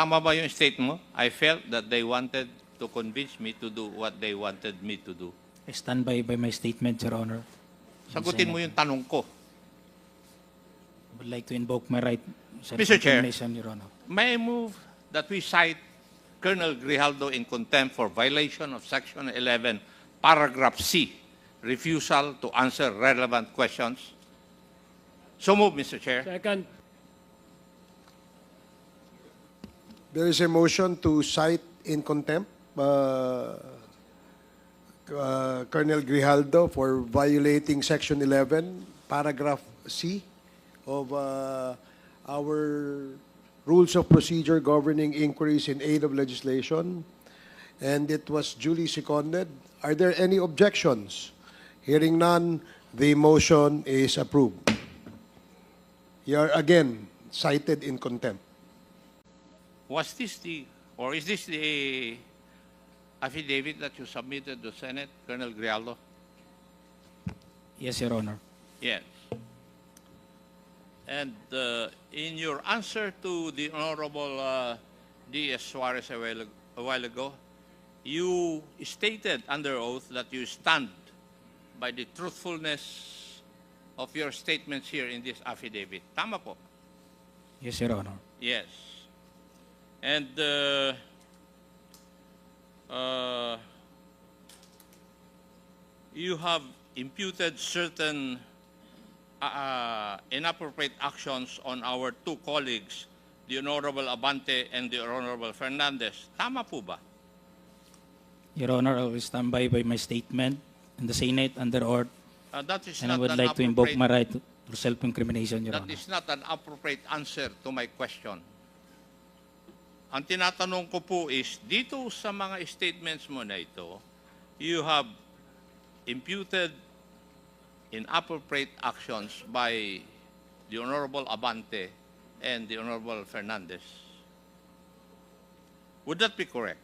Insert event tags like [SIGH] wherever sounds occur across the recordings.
Tama ba yung state mo? I felt that they wanted to convince me to do what they wanted me to do. I stand by, by my statement, Your Honor. Sagutin mo yung tanong ko. I would like to invoke my right. to Mr. Chair. self-incrimination, Your Honor. May I move that we cite Colonel Grijaldo in contempt for violation of Section 11, Paragraph C, refusal to answer relevant questions? So move, Mr. Chair. Second. There is a motion to cite in contempt uh, uh, Colonel Grijaldo for violating Section 11, Paragraph C of uh, our Rules of Procedure governing inquiries in aid of legislation, and it was duly seconded. Are there any objections? Hearing none, the motion is approved. You are again cited in contempt. Was this the, or is this the affidavit that you submitted to the Senate, Colonel Grijaldo? Yes, Your Honor. Yes. And uh, in your answer to the Honorable uh, D.S. Suarez a while, a while ago, you stated under oath that you stand by the truthfulness of your statements here in this affidavit. Tama po? Yes, Your Honor. Yes. And uh, uh, you have imputed certain uh, uh, inappropriate actions on our two colleagues, the Honorable Abante and the Honorable Fernandez. Tama po ba? Your Honor, I will stand by, by my statement in the Senate under oath, Uh, that is and I would an like to invoke my right to self-incrimination, Your That Honor. is not an appropriate answer to my question. Ang tinatanong ko po is, dito sa mga statements mo na ito, you have imputed inappropriate actions by the Honorable Abante and the Honorable Fernandez. Would that be correct?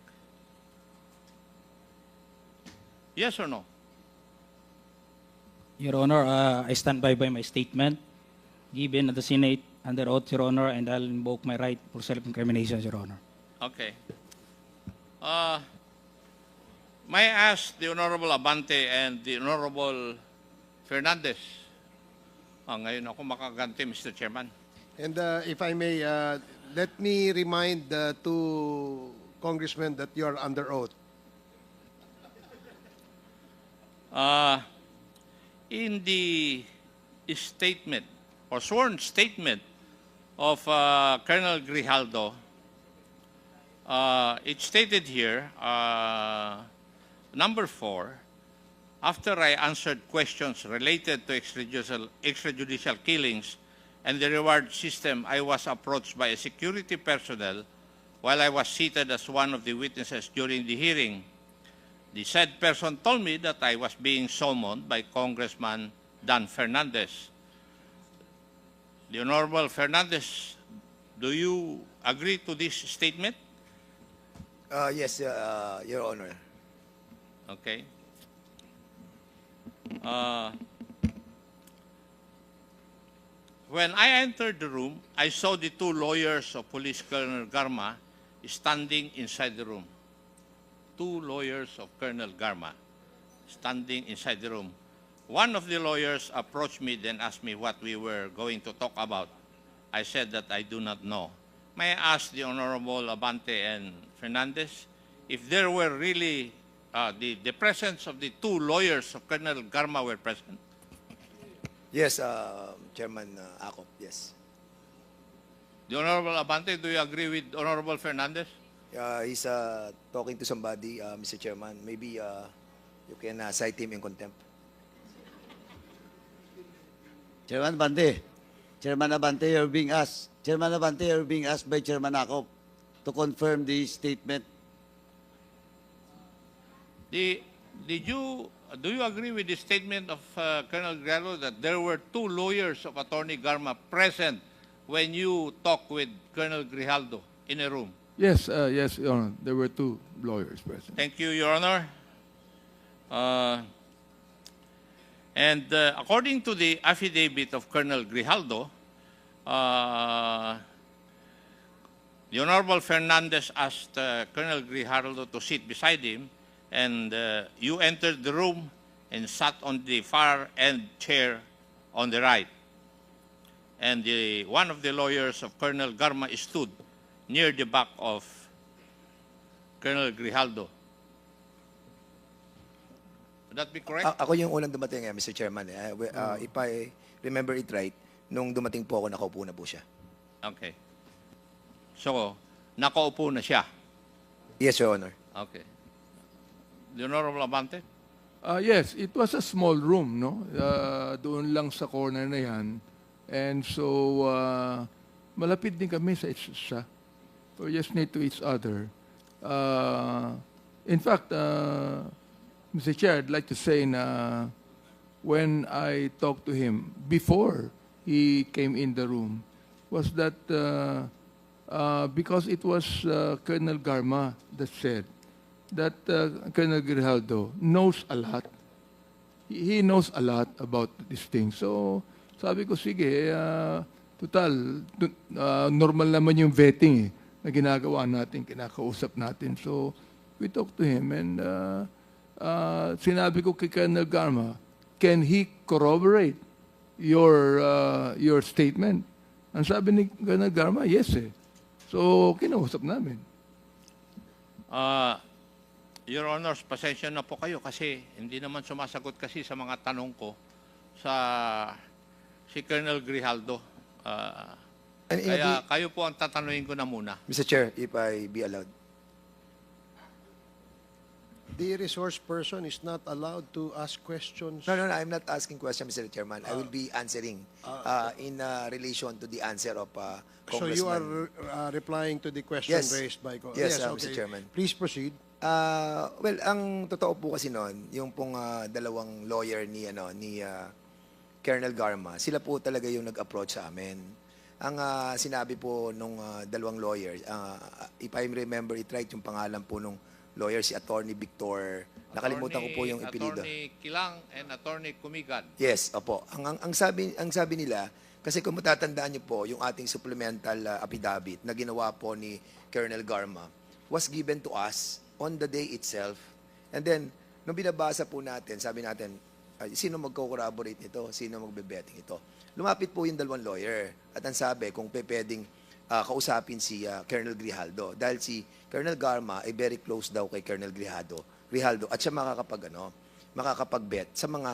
Yes or no? Your Honor, uh, I stand by, by my statement given at the Senate under oath, Your Honor, and I'll invoke my right for self-incrimination, Your Honor. Okay. Uh, may I ask the Honorable Abante and the Honorable Fernandez? Ah, ngayon ako makaganti, Mr. Chairman. And uh, if I may, uh, let me remind the two congressmen that you are under oath. Uh, in the statement or sworn statement of uh, Colonel Grijaldo, uh, it stated here, uh, number four, after I answered questions related to extrajudicial, extrajudicial killings and the reward system, I was approached by a security personnel while I was seated as one of the witnesses during the hearing. The said person told me that I was being summoned by Congressman Dan Fernandez. The Honorable Fernandez, do you agree to this statement? Uh, yes, uh, Your Honor. Okay. Uh, when I entered the room, I saw the two lawyers of Police Colonel Garma standing inside the room. Two lawyers of Colonel Garma standing inside the room. One of the lawyers approached me, then asked me what we were going to talk about. I said that I do not know. May I ask the Honorable Abante and Fernandez if there were really uh, the, the presence of the two lawyers of Colonel Garma were present? Yes, uh, Chairman uh, Acop, yes. The Honorable Abante, do you agree with Honorable Fernandez? Uh, he's uh, talking to somebody, uh, Mr. Chairman. Maybe uh, you can uh, cite him in contempt. Chairman Abante, Chairman Abante, you're being asked, Chairman Abante, you're being asked by Chairman Akop to confirm the statement. The, did you, do you agree with the statement of uh, Colonel Gallo that there were two lawyers of Attorney Garma present when you talked with Colonel Grijaldo in a room? Yes, uh, yes, Your Honor. There were two lawyers present. Thank you, Your Honor. Uh, and uh, according to the affidavit of Colonel Grijaldo, uh, The Honorable Fernandez asked uh, Colonel Grijaldo to sit beside him, and uh, you entered the room and sat on the far end chair on the right. And the, one of the lawyers of Colonel Garma stood near the back of Colonel Grijaldo. Would that be correct? A- ako yung unang dumating, eh, Mr. Chairman. Eh. Uh, uh, if I remember it right, nung dumating po ako, nakaupo na po siya. Okay. So, nakaupo na siya. Yes, Your Honor. Okay. The Honorable Abante? Uh, yes, it was a small room, no? Uh, doon lang sa corner na yan. And so, uh, malapit din kami sa isa't isa. We're just near to each other. Uh, in fact, uh, Mr. Chair, I'd like to say na when I talked to him before he came in the room was that uh, uh, because it was uh, Colonel Garma that said that uh, Colonel Grijaldo knows a lot. He, knows a lot about this thing. So, sabi ko, sige, uh, total, uh, normal naman yung vetting eh, na ginagawa natin, kinakausap natin. So, we talked to him and uh, uh, sinabi ko kay Colonel Garma, can he corroborate your uh, your statement? Ang sabi ni Colonel Garma, yes eh. So, kinausap namin. Uh, Your Honors, pasensya na po kayo kasi hindi naman sumasagot kasi sa mga tanong ko sa si Colonel Grijaldo. Uh, And, kaya kayo po ang tatanungin ko na muna. Mr. Chair, if I be allowed. The resource person is not allowed to ask questions. No, no, no, I'm not asking question, Mr. Chairman. I will be answering uh, in uh, relation to the answer of uh, So you are Congressman. uh, replying to the question Yes. raised by... co- Yes, uh, Mr. Chairman. Please proceed. Ah, well, ang totoo po kasi noon, yung pong ah, dalawang lawyer ni ano ni ah, Colonel Garma, sila po talaga yung nag-approach sa amin. Ang ah, sinabi po nung ah, dalawang lawyer, ah, if I remember it right, yung pangalan po nung lawyer si Attorney Victor. Nakalimutan ko po yung ipilido. Attorney Kilang and Attorney Kumigan. Yes, opo. Ang, ang, ang sabi ang sabi nila kasi kung matatandaan niyo po yung ating supplemental uh, affidavit na ginawa po ni Colonel Garma was given to us on the day itself. And then nung binabasa po natin, sabi natin, ay, sino magko-corroborate nito? Sino magbe-betting ito? Lumapit po yung dalawang lawyer at ang sabi kung pe pwedeng ah, kausapin si ah, Colonel Grijaldo dahil si Colonel Garma ay very close daw kay Colonel Grijaldo. Grijaldo at siya makakapag ano, makakapag-bet sa mga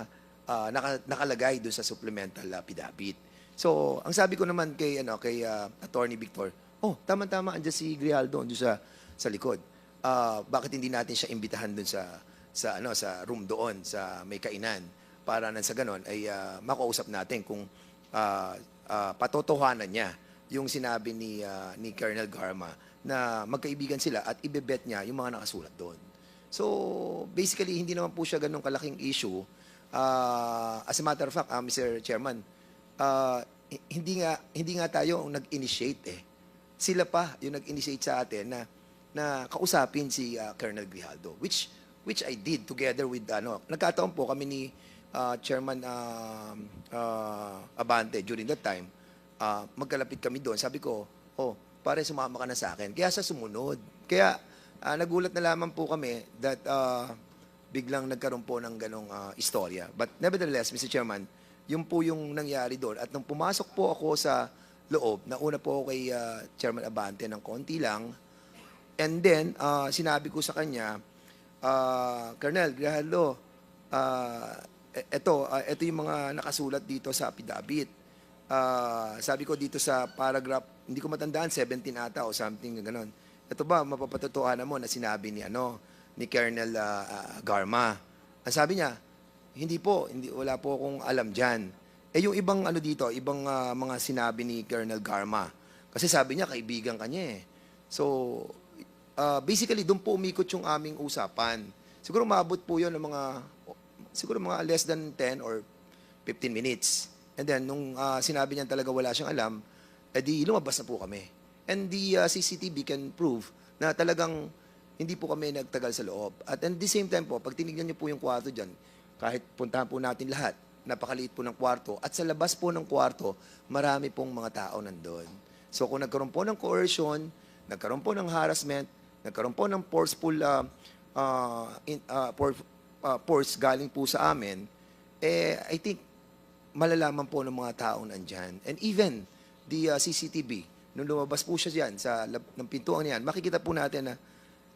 ah, naka- nakalagay doon sa supplemental affidavit. So, ang sabi ko naman kay ano kay ah, Attorney Victor, oh, tama-tama andiyan si Grijaldo doon sa sa likod. Ah, bakit hindi natin siya imbitahan doon sa sa ano sa room doon sa may kainan para nang sa ganon ay ah, makausap natin kung ah, ah, patotohanan niya yung sinabi ni ah, ni Colonel Garma na magkaibigan sila at ibebet niya yung mga nakasulat doon. So, basically, hindi naman po siya ganun kalaking issue. Ah, as a matter of fact, ah, Mr. Chairman, hi- hindi nga hindi nga tayo ang nag-initiate eh. Sila pa yung nag-initiate sa atin na na kausapin si ah, Colonel Grijaldo, which which I did together with ano. Nagkataon po kami ni ah, Chairman um, ah, Abante during that time. Ah, magkalapit kami doon. Sabi ko, oh, pare sumama ka na sa akin. Kaya sa sumunod. Kaya ah, nagulat na lamang po kami that ah, biglang nagkaroon po ng ganong ah, istorya. But nevertheless, Mr. Chairman, yun po yung nangyari doon. At nung pumasok po ako sa loob, nauna po kay ah, Chairman Abante ng konti lang. And then, ah, sinabi ko sa kanya, ah, Colonel Grijaldo, ah, e- eto, ah, eto yung mga nakasulat dito sa affidavit. Ah, sabi ko dito sa paragraph, hindi ko matandaan, 17 ata o something, gano'n. Ito ba, mapapatotohanan mo na sinabi ni, ano, ni Colonel ah, ah, Garma. Ang sabi niya, hindi po, hindi, wala po akong alam dyan. Eh yung ibang ano dito, ibang ah, mga sinabi ni Colonel Garma. Kasi sabi niya, kaibigan kanya eh. So, ah, basically, doon po umikot yung aming usapan. Siguro maabot po yun ng mga, siguro mga less than 10 or 15 minutes. And then, nung ah, sinabi niya talaga wala siyang alam, edi lumabas na po kami. And the ah, CCTV can prove na talagang hindi po kami nagtagal sa loob. At at the same time po, pag tinignan niyo po yung kwarto dyan, kahit puntahan po natin lahat, napakaliit po ng kwarto. At sa labas po ng kwarto, marami pong mga tao nandun. So kung nagkaroon po ng coercion, nagkaroon po ng harassment, nagkaroon po ng forceful uh, uh, in, uh, for, uh, force galing po sa amin, eh, I think malalaman po ng mga taong nandyan. And even the uh, CCTV, nung lumabas po siya dyan sa lab, ng pintuan niyan, makikita po natin na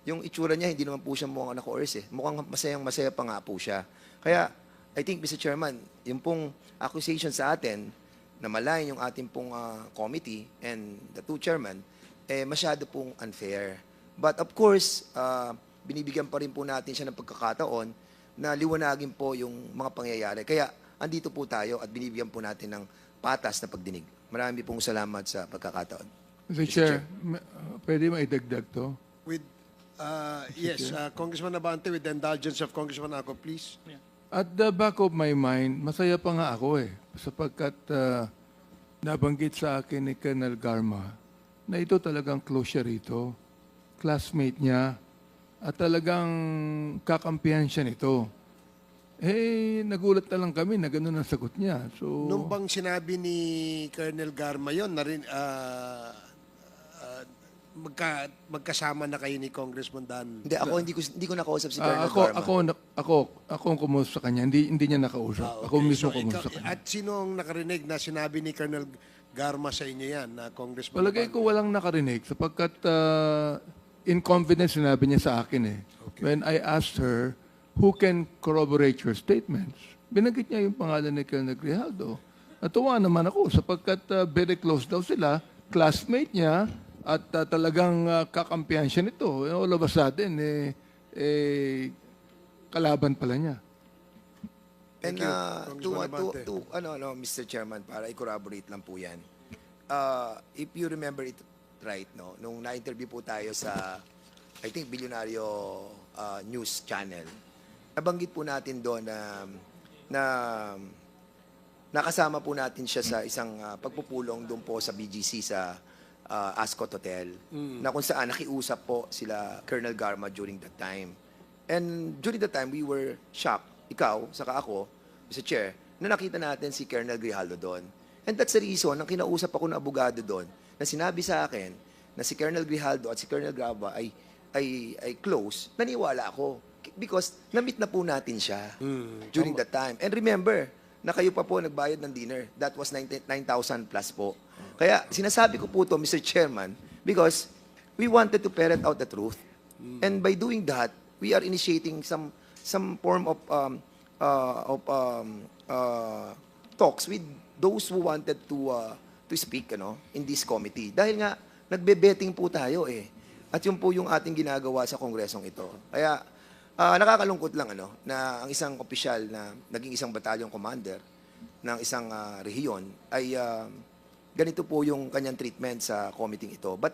yung itsura niya, hindi naman po siya mukhang naka-coerce eh. Mukhang masayang masaya pa nga po siya. Kaya, I think, Mr. Chairman, yung pong accusation sa atin, na malayan yung ating pong ah, committee and the two chairman, eh, masyado pong unfair. But of course, ah, binibigyan pa rin po natin siya ng pagkakataon na liwanagin po yung mga pangyayari. Kaya, andito po tayo at binibigyan po natin ng patas na pagdinig. Marami pong salamat sa pagkakataon. Mr. Chair, ma- uh, pwede maidagdag to? With, uh, yes, uh, Congressman Abante, with the indulgence of Congressman Ako, please. At the back of my mind, masaya pa nga ako eh. Sapagkat uh, nabanggit sa akin ni Colonel Garma na ito talagang close siya rito. Classmate niya. At talagang kakampihan siya nito. Eh, nagulat na lang kami na gano'n ang sagot niya. So, Nung bang sinabi ni Colonel Garma yun, na rin, ah, ah, magka, magkasama na kayo ni Congressman Dan. Hindi, ako hindi ko, hindi ko nakausap si ah, Colonel ako, Garma. ako, na- ako, ako ang kumusta sa kanya. Hindi, hindi niya nakausap. Ah, Ako okay. mismo So, kumusta ikaw- sa kanya. At sino ang nakarinig na sinabi ni Colonel Garma sa inyo yan, na Congressman Palagay ko walang nakarinig sapagkat uh, in confidence sinabi niya sa akin eh. When I asked her, who can corroborate your statements? Binanggit niya yung pangalan ni Colonel Grijaldo. Natuwa naman ako sapagkat uh, very close daw sila, classmate niya, at uh, talagang uh, kakampihan siya nito. All of a sudden, eh, eh, kalaban pala niya. And Thank you, uh, to, uh, to, to, ano, ano, Mr. Chairman, para i-corroborate lang po yan. Uh, if you remember it right, no, nung na-interview po tayo sa, I think, Bilyonaryo uh, News Channel, nabanggit po natin doon na, na nakasama po natin siya sa isang uh, pagpupulong doon po sa BGC sa uh, Ascot Hotel na kung saan nakiusap po sila Colonel Garma during that time. And during that time, we were shocked, ikaw, saka ako, Mr. Chair, na nakita natin si Colonel Grijaldo doon. And that's the reason, nang kinausap ako ng abogado doon, na sinabi sa akin na si Colonel Grijaldo at si Colonel Graba ay, ay, ay close, naniwala ako. Because na-meet na po natin siya during that time. And remember, na kayo pa po nagbayad ng dinner. That was 90 9,000 plus po. Kaya sinasabi ko po to, Mr. Chairman, because we wanted to ferret out the truth. And by doing that, we are initiating some some form of um, uh, of um, uh, talks with those who wanted to uh, to speak ano in this committee. Dahil nga nagbe-betting po tayo eh. At yun po yung ating ginagawa sa kongresong ito. Kaya ah, nakakalungkot lang ano na ang isang opisyal na naging isang battalion commander ng isang ah, rehiyon ay ah, ganito po yung kanyang treatment sa committee ito. But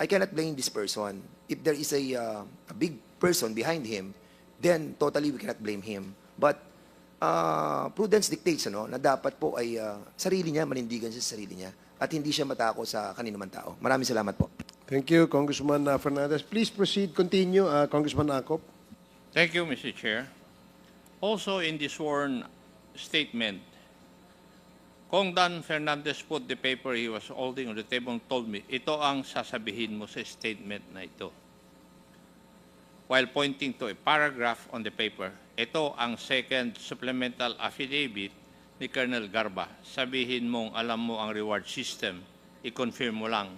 I cannot blame this person. If there is a, uh, a big person behind him, then totally we cannot blame him. But uh, prudence dictates ano, na dapat po ay uh, sarili niya, manindigan siya sa sarili niya at hindi siya matako sa kanino man tao. Maraming salamat po. Thank you, Congressman uh, Fernandez. Please proceed, continue, uh, Congressman Akop. Thank you, Mr. Chair. Also in the sworn statement, Kong Dan Fernandez put the paper he was holding on the table and told me, ito ang sasabihin mo sa statement na ito. While pointing to a paragraph on the paper, ito ang second supplemental affidavit ni Colonel Garba. Sabihin mong alam mo ang reward system, i-confirm mo lang.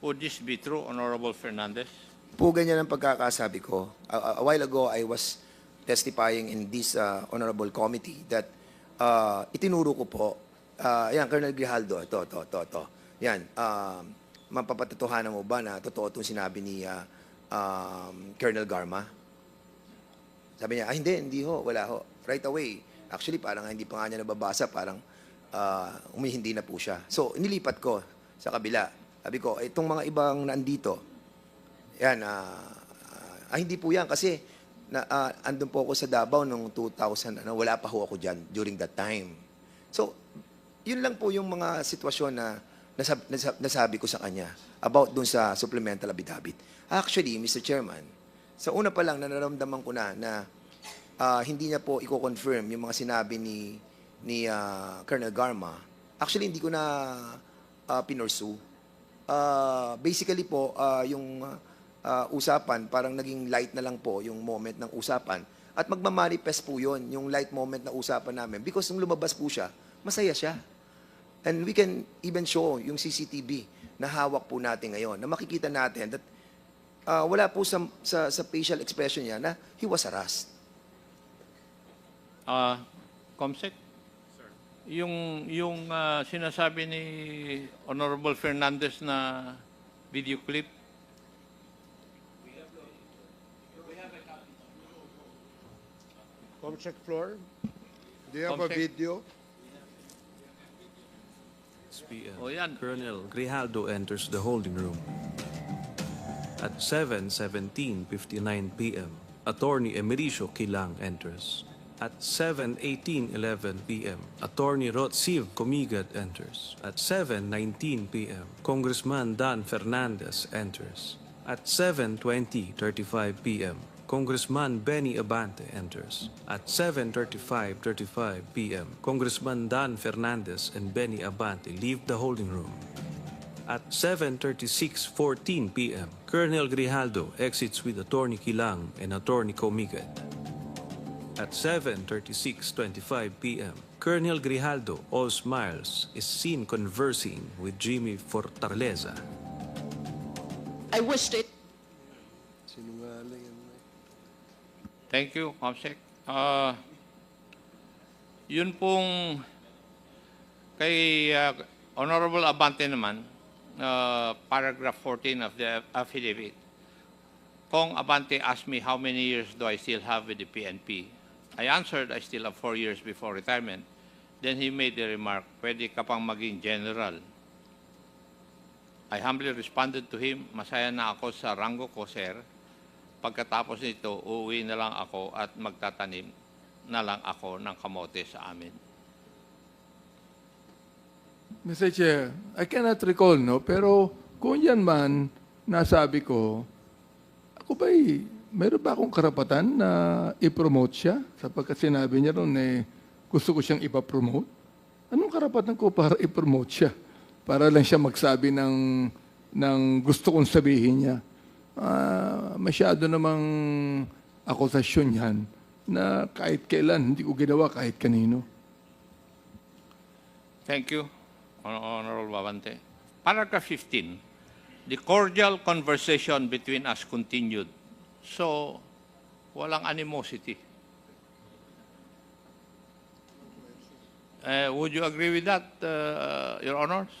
Would this be true, Honorable Fernandez? Po ganyan ang pagkakasabi ko. A, a while ago, I was testifying in this uh, honorable committee that uh, itinuro ko po, uh, yan, Colonel Grijaldo, ito, ito, ito, ito. Yan, um, mapapatotohanan mo ba na totoo itong sinabi ni uh, um, Colonel Garma? Sabi niya, ah, hindi, hindi ho, wala ho. Right away. Actually, parang hindi pa nga niya nababasa, parang uh, umihindi na po siya. So, inilipat ko sa kabila. Sabi ko, itong mga ibang nandito, yan, ah, ah, hindi po yan kasi na, ah, andun po ako sa Davao noong 2000, ano, wala pa ho ako dyan during that time. So, yun lang po yung mga sitwasyon na nasab, nasab, nasabi ko sa kanya about dun sa supplemental affidavit. Actually, Mr. Chairman, sa una pa lang, nanaramdaman ko na na ah, hindi niya po i-confirm yung mga sinabi ni ni ah, Colonel Garma. Actually, hindi ko na uh, pinursu ah, basically po, ah, yung ah, usapan, parang naging light na lang po yung moment ng usapan. At magmamanifest po yun, yung light moment na usapan namin. Because nung lumabas po siya, masaya siya. And we can even show yung CCTV na hawak po natin ngayon, na makikita natin that ah, wala po sa, sa, sa facial expression niya na he was harassed. Uh, Comsec? Yung, yung ah, sinasabi ni Honorable Fernandez na video clip, Comcheck floor. Do you have a Comcheck. video? PM. O yan. Colonel Grijaldo enters the holding room. At 7.17.59 p.m., Attorney Emericio Kilang enters. At 7.18.11 p.m., Attorney Rotsiv Comigat enters. At 7.19 p.m., Congressman Dan Fernandez enters. At 7.20.35 p.m., Congressman Benny Abante enters. At 7.35.35 p.m., Congressman Dan Fernandez and Benny Abante leave the holding room. At 7.36.14 p.m., Colonel Grijaldo exits with Attorney Kilang and Attorney Comigat. At 7.36.25 p.m., Colonel Grijaldo, all smiles, is seen conversing with Jimmy Fortaleza. I wished it Thank you, Comsec. Ah, yun pong kay ah, Honorable Abante naman, ah, paragraph 14 of the affidavit. Kong Abante asked me how many years do I still have with the PNP. I answered I still have four years before retirement. Then he made the remark, pwede ka pang maging general. I humbly responded to him, masaya na ako sa rango ko, sir. Pagkatapos nito, uuwi na lang ako at magtatanim na lang ako ng kamote sa amin. Mr. Chair, I cannot recall, no? Pero kung yan man, nasabi ko, ako ba'y, meron ba akong karapatan na i-promote siya? Sapagkat sinabi niya ron eh, gusto ko siyang ipapromote. Anong karapatan ko para [LAUGHS] i-promote siya? Para lang siya magsabi ng, ng gusto kong sabihin niya. Ah, masyado namang akusasyon yan na kahit kailan, hindi ko ginawa kahit kanino. Thank you, Hon- Honorable Babante. Paragraph 15. The cordial conversation between us continued. So, walang animosity. Eh, would you agree with that, uh, Your Honors?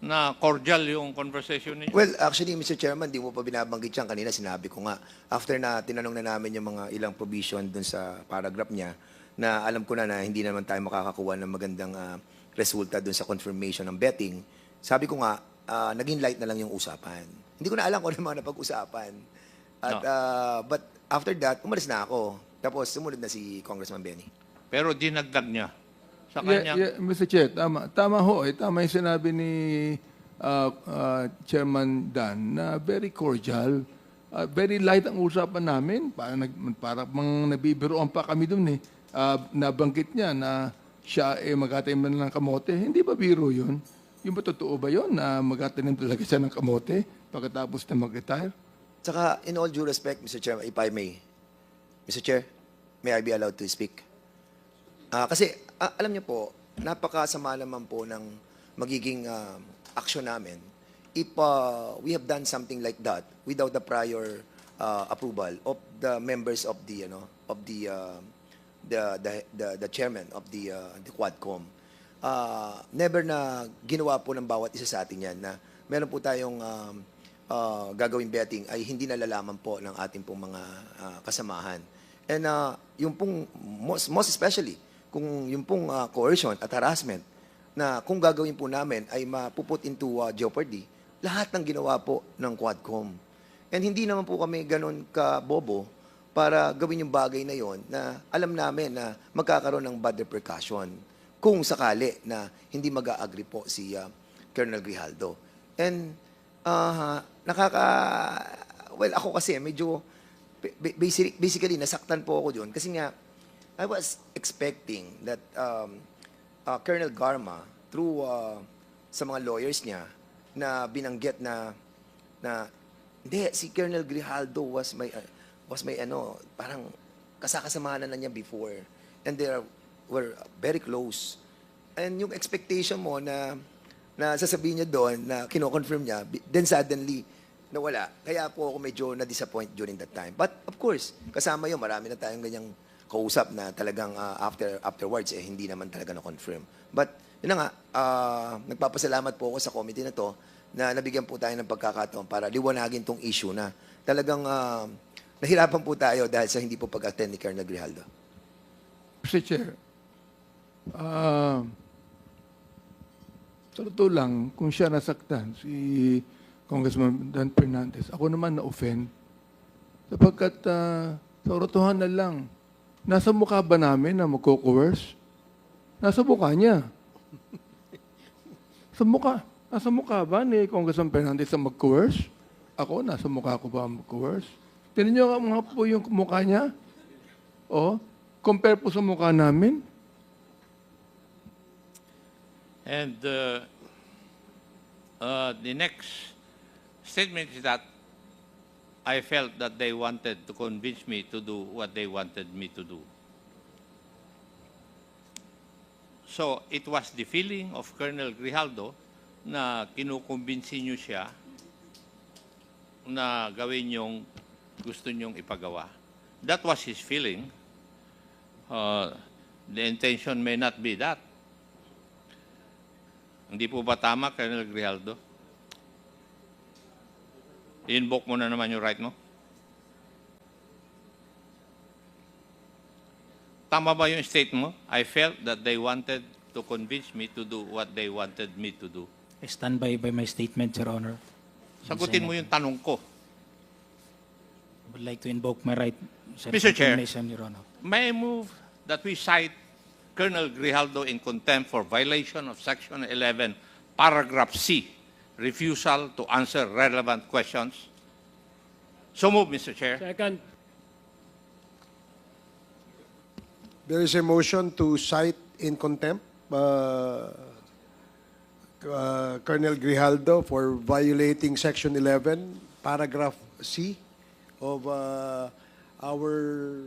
Na cordial yung conversation ninyo? Well, actually, Mr. Chairman, di mo pa binabanggit yan. Kanina sinabi ko nga, after na tinanong na namin yung mga ilang provision dun sa paragraph niya, na alam ko na na hindi naman tayo makakakuha ng magandang ah, resulta dun sa confirmation ng betting, sabi ko nga, ah, naging light na lang yung usapan. Hindi ko na alam kung ano mga napag-usapan. At, No. ah, but after that, umalis na ako. Tapos sumunod na si Congressman Benny. Pero dinagdag niya sa Yeah, kanya. yeah, Mr. Chair, tama. Tama ho. Eh, tama yung sinabi ni uh, uh, Chairman Dan na very cordial. Uh, very light ang usapan namin. Para, nag, para mang nabibiroan pa kami dun eh. Uh, nabanggit niya na siya eh magtatanim na ng kamote. Hindi ba biro yun? Yung ba totoo ba yun na magtatanim talaga siya ng kamote pagkatapos na mag-retire? Saka, in all due respect, Mr. Chairman, if I may, Mr. Chair, may I be allowed to speak? Ah, kasi, ah, alam niyo po, napakasama naman po ng magiging ah, action namin if ah, we have done something like that without the prior ah, approval of the members of the, ano, of the, ah, the, the, the, the chairman of the, ah, the Quadcom. Ah, never na ginawa po ng bawat isa sa atin yan na meron po tayong um, uh, gagawing betting ay hindi nalalaman po ng ating pong mga ah, kasamahan. And uh, yung pong, most, most especially, kung yung pong ah, coercion at harassment na kung gagawin po namin ay mapuput into ah, jeopardy, lahat ng ginawa po ng Quadcom. And hindi naman po kami ganun ka-bobo para gawin yung bagay na yon na alam namin na magkakaroon ng bad repercussion kung sakali na hindi mag-agree po si ah, Colonel Grijaldo. And ah, nakaka well ako kasi medyo ba- ba- basically, basically nasaktan po ako doon kasi nga I was expecting that um, uh, Colonel Garma through uh, sa mga lawyers niya na binanggit na na hindi si Colonel Grijaldo was my uh, was my ano parang kasakasamahan na niya before. And they are, were very close. And yung expectation mo na na sasabihin niya doon na kino-confirm niya then suddenly nawala. Kaya po ako medyo na-disappoint during that time. But of course kasama yun marami na tayong ganyang kausap na talagang uh, after afterwards eh hindi naman talaga na-confirm but yun na nga uh, nagpapasalamat po ako sa committee na to na nabigyan po tayo ng pagkakataon para liwanagin tong issue na talagang uh, nahirapan po tayo dahil sa hindi po pag-attend ni Colonel Grijaldo. Mr. Chair, ah, sa totoo lang, kung siya nasaktan, si Congressman Dan Fernandez, ako naman na-offend. Sapagkat ah, sa na lang, nasa mukha ba namin na magko-coerce? Nasa mukha niya. sa mukha. Nasa mukha ba ni Congressman Fernandez na mag-coerce? Ako, nasa mukha ko ba mag-coerce? Tignan niyo nga po yung mukha niya. Oh, compare po sa mukha namin. And uh, uh, the next statement is that I felt that they wanted to convince me to do what they wanted me to do. So it was the feeling of Colonel Grijaldo na kinukumbinsi niyo siya na gawin yung gusto niyong ipagawa. That was his feeling. Uh, the intention may not be that. Hindi po ba tama, Colonel Grijaldo? I-invoke mo na naman yung right mo. Tama ba yung state mo? I felt that they wanted to convince me to do what they wanted me to do. I stand by by my statement, Your Honor. Sagutin mo yung tanong ko. I would like to invoke my right Mr. Chair. Your Honor. May I move that we cite Colonel Grijaldo in contempt for violation of Section 11, Paragraph C, refusal to answer relevant questions? So move, Mr. Chair. Second. There is a motion to cite in contempt uh, uh, Colonel Grijaldo for violating Section 11, Paragraph C of uh, our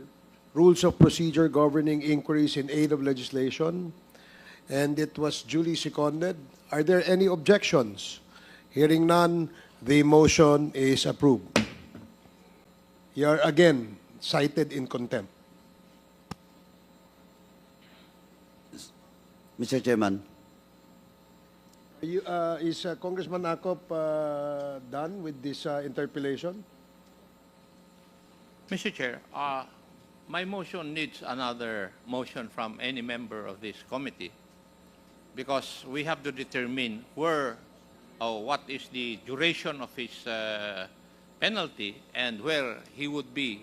Rules of Procedure governing inquiries in aid of legislation, and it was duly seconded. Are there any objections? Hearing none, the motion is approved. You are again cited in contempt. Mr. Chairman, You, uh, is uh, Congressman Akop uh, done with this uh, interpellation? Mr. Chair, uh, my motion needs another motion from any member of this committee because we have to determine where or what is the duration of his uh, penalty and where he would be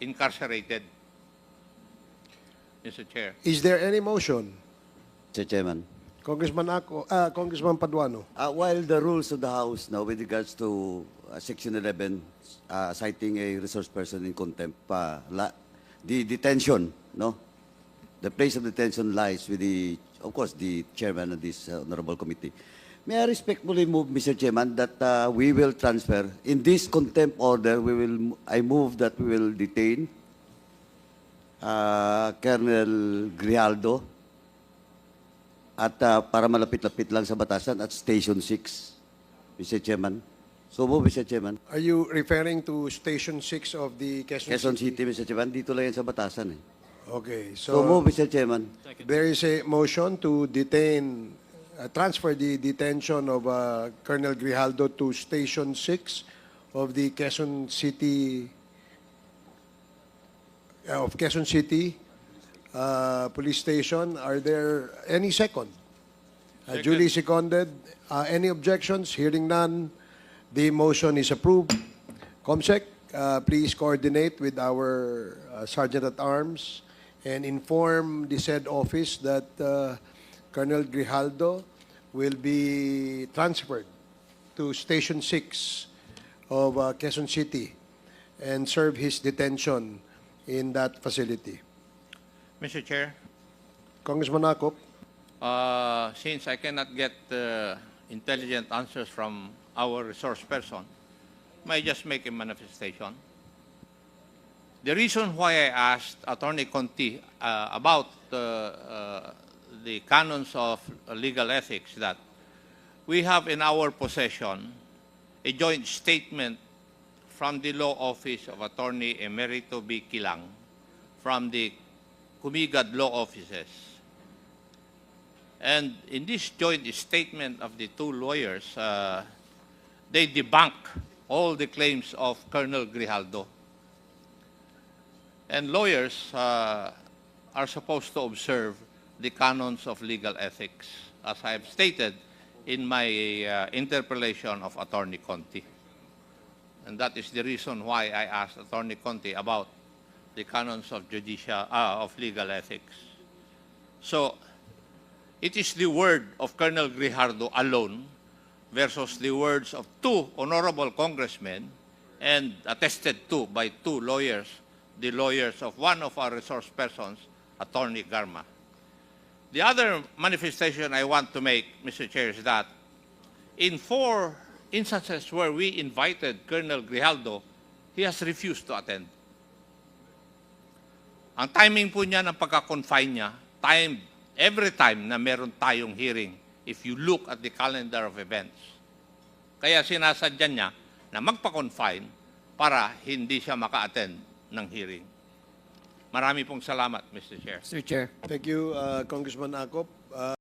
incarcerated. Mr. Chair. Is there any motion? Mr. Chairman. Congressman Ako, uh, Congressman Paduano. Uh, while the rules of the House now with regards to uh, Section 11 uh, citing a resource person in contempt, uh, la, the detention, no? The place of detention lies with the, of course, the chairman of this uh, honorable committee. May I respectfully move, Mr. Chairman, that uh, we will transfer, in this contempt order, we will, I move that we will detain uh, Colonel Grijaldo at uh, para malapit-lapit lang sa batasan at Station 6, Mr. Chairman. So mo, Mr. Chairman. Are you referring to Station 6 of the Quezon, Quezon City, Mr. Chairman. Dito lang yan sa batasan eh. Okay, So, so Mr. Chairman. there is a motion to detain, uh, transfer the detention of uh, Colonel Grijaldo to Station 6 of the Quezon City, uh, of Quezon City uh, Police Station. Are there any second? Uh, Duly seconded. Uh, Any objections? Hearing none, the motion is approved. Comsec, uh, please coordinate with our uh, Sergeant at Arms and inform the said office that uh, Colonel Grijaldo will be transferred to Station 6 of uh, Quezon City and serve his detention in that facility. Mr. Chair, Congressman Akop? uh, since I cannot get uh, intelligent answers from our resource person, may I just make a manifestation? The reason why I asked Attorney Conti uh, about uh, uh, the canons of legal ethics that we have in our possession a joint statement from the law office of Attorney Emerito B. Kilang from the Kumigad law offices. And in this joint statement of the two lawyers, uh, they debunk all the claims of Colonel Grijaldo. And lawyers uh, are supposed to observe the canons of legal ethics, as I have stated in my uh, interpellation of Attorney Conti. And that is the reason why I asked Attorney Conti about the canons of judicial, uh, of legal ethics. So, it is the word of Colonel Grijaldo alone versus the words of two honorable congressmen and attested to by two lawyers, the lawyers of one of our resource persons, Attorney Garma. The other manifestation I want to make, Mr. Chair, is that in four instances where we invited Colonel Grijaldo, he has refused to attend. Ang timing po niya ng pagka-confine niya, time, every time na meron tayong hearing, if you look at the calendar of events. Kaya sinasadyan niya na magpa-confine para hindi siya maka-attend ng hearing. Marami pong salamat, Mr. Chair. Mr. Chair. Thank you, uh, Congressman Akop. Uh,